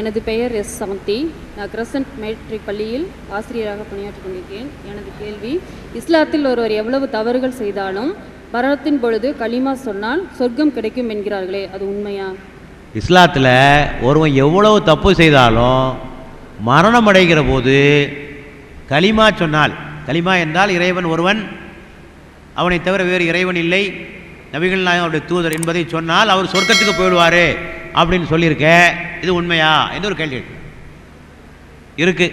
எனது பெயர் எஸ் சமந்தி. நான் கிரசன்ட் மேட்ரிக் பள்ளியில் ஆசிரியராக பணியாற்றிக் கொண்டிருக்கிறேன். எனது கேள்வி இஸ்லாத்தில் ஒருவர் எவ்வளவு தவறுகள் செய்தாலும் மரணத்தின் பொழுது கலிமா சொன்னால் சொர்க்கம் கிடைக்கும் என்கிறார்களே அது உண்மையா? இஸ்லாத்தில் ஒருவன் எவ்வளவு தப்பு செய்தாலும் மரணம் அடைகிற போது கலிமா சொன்னால் கலிமா என்றால் இறைவன் ஒருவன் அவனை தவிர வேறு இறைவன் இல்லை. நபிகள் நாயகம் அவருடைய தூதர் என்பதை சொன்னால் அவர் சொர்க்கத்துக்கு போயிடுவார். அப்படின்னு சொல்லியிருக்க. இது உண்மையா? என்று ஒரு கேள்வி இருக்கு.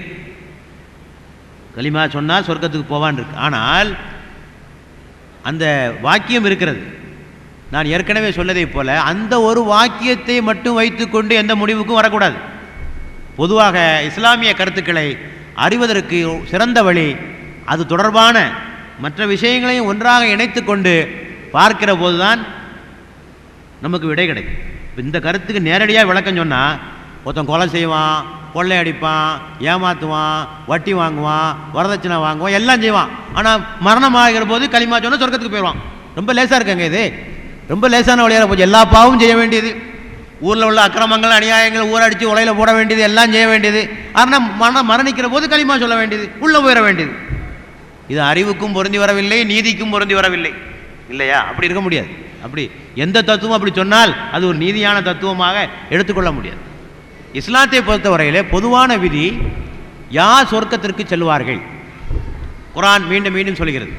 களிமா சொன்னால் சொர்க்கத்துக்கு போவான் இருக்கு. ஆனால் அந்த வாக்கியம் இருக்கிறது. நான் ஏற்கனவே சொன்னதைப் போல அந்த ஒரு வாக்கியத்தை மட்டும் வைத்துக்கொண்டு எந்த முடிவுக்கும் வரக்கூடாது. பொதுவாக இஸ்லாமிய கருத்துக்களை அறிவதற்கு சிறந்த வழி அது தொடர்பான மற்ற விஷயங்களையும் ஒன்றாக இணைத்துக்கொண்டு பார்க்கிற போதுதான் நமக்கு விடை கிடைக்கும். இந்த கருத்துக்கு நேரடியாக விளக்கம் சொன்னால் ஒருத்தன் கொலை செய்வான் கொள்ளை அடிப்பான் ஏமாற்றுவான் வட்டி வாங்குவான் வரதட்சணை வாங்குவான் எல்லாம் செய்வான். ஆனால் மரணம் ஆகிற போது களிமா சொன்னால் சொர்க்கத்துக்கு போயிடுவான். ரொம்ப லேசாக இருக்காங்க இது. ரொம்ப லேசான வழியாக போச்சு. எல்லா பாவமும் செய்ய வேண்டியது. ஊரில் உள்ள அக்கிரமங்கள் அநியாயங்கள் ஊரடிச்சு உலையில் போட வேண்டியது எல்லாம் செய்ய வேண்டியது. ஆனால் மரணம் மரணிக்கிற போது களிமா சொல்ல வேண்டியது. உள்ளே போயிட வேண்டியது. இது அறிவுக்கும் பொருந்தி வரவில்லை நீதிக்கும் பொருந்தி வரவில்லை. இல்லையா? அப்படி இருக்க முடியாது. அப்படி எந்த தத்துவம் அப்படி சொன்னால் அது ஒரு நீதியான தத்துவமாக எடுத்துக்கொள்ள முடியாது. இஸ்லாத்தை பொறுத்தவரையிலே பொதுவான விதி யார் சொர்க்கத்திற்கு செல்வார்கள்? குரான் மீண்டும் மீண்டும் சொல்கிறது.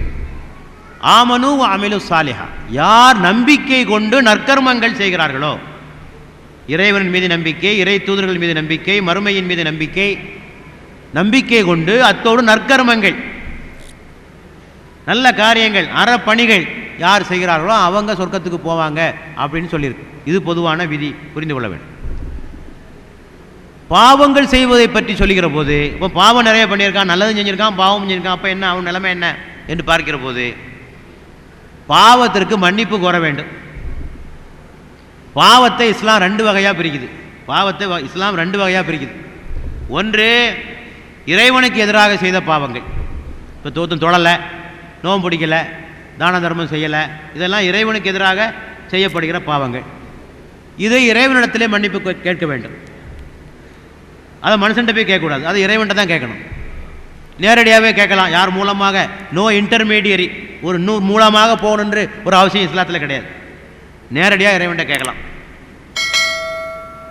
ஆமனு அமிலு சாலிஹா. யார் நம்பிக்கை கொண்டு நற்கர்மங்கள் செய்கிறார்களோ இறைவன் மீது நம்பிக்கை இறை தூதர்கள் மீது நம்பிக்கை மறுமையின் மீது நம்பிக்கை நம்பிக்கை கொண்டு அத்தோடு நற்கர்மங்கள். நல்ல காரியங்கள் அறப்பணிகள் யார் செய்கிறார்களோ அவங்க சொர்க்கத்துக்கு போவாங்க அப்படின்னு சொல்லியிருக்கு. இது பொதுவான விதி புரிந்து கொள்ள வேண்டும். பாவங்கள் செய்வதை பற்றி சொல்லுகிற போது இப்போ பாவம் நிறைய பண்ணியிருக்கான் நல்லதும் செஞ்சிருக்கான் பாவம் செஞ்சிருக்கான் அப்போ என்ன அவன் நிலைமை என்ன என்று பார்க்கிற போது பாவத்திற்கு மன்னிப்பு கோர வேண்டும். பாவத்தை இஸ்லாம் ரெண்டு வகையாக பிரிக்குது. பாவத்தை இஸ்லாம் ரெண்டு வகையாக பிரிக்குது. ஒன்று இறைவனுக்கு எதிராக செய்த பாவங்கள். இப்போ தோத்தும் தொழலை நோம்பு பிடிக்கலை தான தர்மம் செய்யலை. இதெல்லாம் இறைவனுக்கு எதிராக செய்யப்படுகிற பாவங்கள். இதை இறைவனிடத்திலே மன்னிப்பு கேட்க வேண்டும். அதை மனுஷன்ட்ட போய் கேட்கக்கூடாது. அது இறைவன்ட்ட தான் கேட்கணும். நேரடியாகவே கேட்கலாம். யார் மூலமாக? நோ இன்டர்மீடியரி ஒரு நூ மூலமாக போகணுன்று ஒரு அவசியம் இஸ்லாத்தில் கிடையாது. நேரடியாக இறைவன்கிட்ட கேட்கலாம்.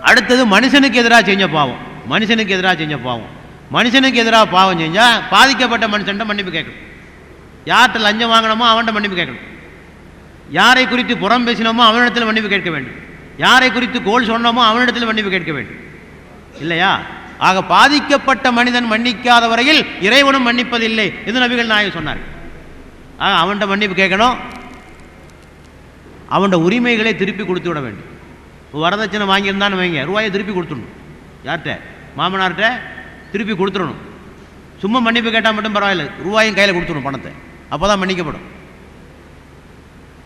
அடுத்தது மனுஷனுக்கு எதிராக செஞ்ச பாவம். மனுஷனுக்கு எதிராக செஞ்ச பாவம். மனுஷனுக்கு எதிராக பாவம் செஞ்சால் பாதிக்கப்பட்ட மனுஷன்ட்ட மன்னிப்பு கேட்கணும். யார்கிட்ட லஞ்சம் வாங்கினோமோ அவன்கிட்ட மன்னிப்பு கேட்கணும். யாரை குறித்து புறம் பேசினோமோ அவனிடத்தில் மன்னிப்பு கேட்க வேண்டும். யாரை குறித்து கோல் சொன்னோமோ அவனிடத்தில் மன்னிப்பு கேட்க வேண்டும். இல்லையா? ஆக பாதிக்கப்பட்ட மனிதன் மன்னிக்காத வரையில் இறைவனும் மன்னிப்பதில்லை இது நபிகள் நாயகம் சொன்னார். ஆக அவன்கிட்ட மன்னிப்பு கேட்கணும். அவனோட உரிமைகளை திருப்பி கொடுத்து விட வேண்டும். வரதட்சணை வாங்கியிருந்தான்னு வைங்க ரூபாயை திருப்பி கொடுத்துடணும். யார்கிட்ட? மாமனார்கிட்ட திருப்பி கொடுத்துடணும். சும்மா மன்னிப்பு கேட்டால் மட்டும் பரவாயில்ல ரூபாயும் கையில் கொடுத்துடணும் பணத்தை. அப்போ தான் மன்னிக்கப்படும்.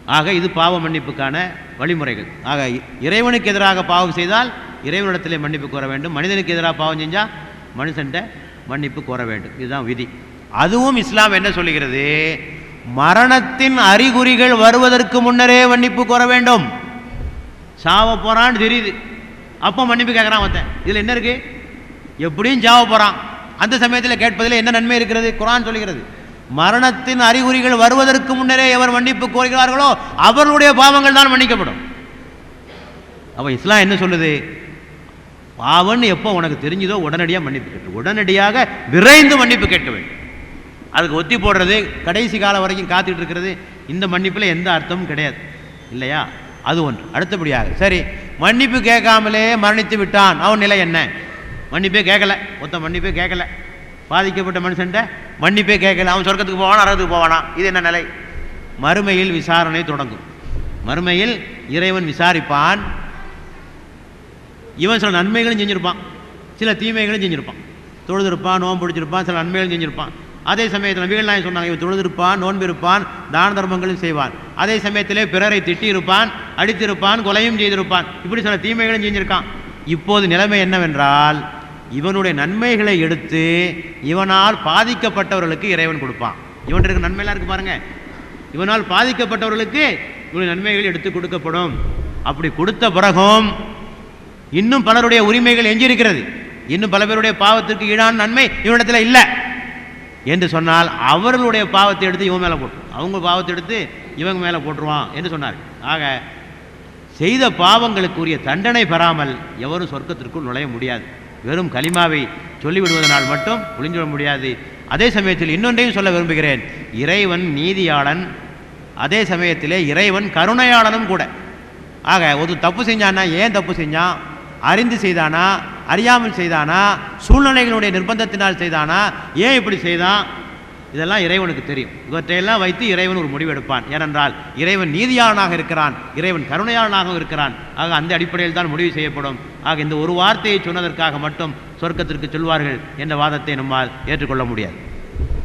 ஆக இது பாவ மன்னிப்புக்கான வழிமுறைகள். ஆக இ- இறைவனுக்கு எதிராக பாவம் செய்தால் இறைவனிடத்திலே மன்னிப்பு கோர வேண்டும். மனிதனுக்கு எதிராக பாவம் செஞ்சால் மனுஷன்ட்ட மன்னிப்பு கோர வேண்டும். இதுதான் விதி. அதுவும் இஸ்லாம் என்ன சொல்லுகிறது? மரணத்தின் அறிகுறிகள் வருவதற்கு முன்னரே மன்னிப்பு கோர வேண்டும். சாவ போகிறான்னு தெரியுது. அப்போ மன்னிப்பு கேட்குறான் ஒருத்தன் இதில் என்ன இருக்கு? எப்படியும் சாவ போகிறான் அந்த சமயத்தில் கேட்பதில் என்ன நன்மை இருக்கிறது? குரான் சொல்லுகிறது. மரணத்தின் அறிகுறிகள் வருவதற்கு முன்னரே எவர் மன்னிப்பு கோருகிறார்களோ அவர்களுடைய பாவங்கள் தான் மன்னிக்கப்படும். அப்போ இஸ்லாம் என்ன சொல்லுது? பாவம்னு எப்போ உனக்கு தெரிஞ்சதோ உடனடியாக மன்னிப்பு கேட்டு உடனடியாக விரைந்து மன்னிப்பு கேட்க வேண்டும். அதுக்கு ஒத்தி போடுறது கடைசி காலம் வரைக்கும் காத்துக்கிட்டு இருக்கிறது இந்த மன்னிப்பில் எந்த அர்த்தமும் கிடையாது. இல்லையா? அது ஒன்று. அடுத்தபடியாக சரி மன்னிப்பு கேட்காமலே மரணித்து விட்டான் அவன் நிலை என்ன? மன்னிப்பே கேட்கல மொத்தம் மன்னிப்பே கேட்கல. பாதிக்கப்பட்ட மனுஷன்ட்ட மன்னிப்பே கேட்கல. அவன் சொர்க்கத்துக்கு போவானா அறத்துக்கு போவானா? இது என்ன நிலை? மறுமையில் விசாரணை தொடங்கும். மறுமையில் இறைவன் விசாரிப்பான். இவன் சில நன்மைகளும் செஞ்சிருப்பான். சில தீமைகளும் செஞ்சிருப்பான். தொழுதிருப்பான் நோன்பு பிடிச்சிருப்பான் சில நன்மைகளும் செஞ்சிருப்பான். அதே சமயத்தில் நபிகள் நாயகம் சொன்னாங்க இவன் தொழுதிருப்பான் நோன்பிருப்பான் தான தர்மங்களும் செய்வான். அதே சமயத்திலே பிறரை திட்டியிருப்பான் அடித்திருப்பான் கொலையும் செய்திருப்பான். இப்படி சில தீமைகளும் செஞ்சிருக்கான். இப்போது நிலைமை என்னவென்றால் இவனுடைய நன்மைகளை எடுத்து இவனால் பாதிக்கப்பட்டவர்களுக்கு இறைவன் கொடுப்பான். இவன் இருக்க நன்மையெல்லாம் இருக்கு பாருங்க. இவனால் பாதிக்கப்பட்டவர்களுக்கு இவனுடைய நன்மைகள் எடுத்து கொடுக்கப்படும். அப்படி கொடுத்த பிறகும் இன்னும் பலருடைய உரிமைகள் எஞ்சியிருக்கிறது. இன்னும் பல பேருடைய பாவத்திற்கு ஈடான நன்மை இவனிடத்தில் இல்லை. என்று சொன்னால் அவர்களுடைய பாவத்தை எடுத்து இவன் மேலே போட்டு அவங்க பாவத்தை எடுத்து இவங்க மேலே போட்டுருவான் என்று சொன்னார். ஆக செய்த பாவங்களுக்குரிய தண்டனை பெறாமல் எவரும் சொர்க்கத்திற்குள் நுழைய முடியாது. வெறும் கலிமாவை சொல்லிவிடுவதனால் மட்டும் ஒளிஞ்சிட முடியாது. அதே சமயத்தில் இன்னொன்றையும் சொல்ல விரும்புகிறேன். இறைவன் நீதியாளன் அதே சமயத்திலே இறைவன் கருணையாளனும் கூட. ஆக ஒரு தப்பு செஞ்சானா ஏன் தப்பு செஞ்சான் அறிந்து செய்தானா? அறியாமல் செய்தானா? சூழ்நிலைகளுடைய நிர்பந்தத்தினால் செய்தானா? ஏன் இப்படி செய்தான்? இதெல்லாம் இறைவனுக்கு தெரியும். இவற்றையெல்லாம் வைத்து இறைவன் ஒரு முடிவு எடுப்பான் ஏனென்றால் இறைவன் நீதியாளனாக இருக்கிறான். இறைவன் கருணையாளனாகவும் இருக்கிறான். ஆக அந்த அடிப்படையில் தான் முடிவு செய்யப்படும். ஆக இந்த ஒரு வார்த்தையை சொன்னதற்காக மட்டும் சொர்க்கத்திற்கு சொல்வார்கள் என்ற வாதத்தை நம்மால் ஏற்றுக்கொள்ள முடியாது.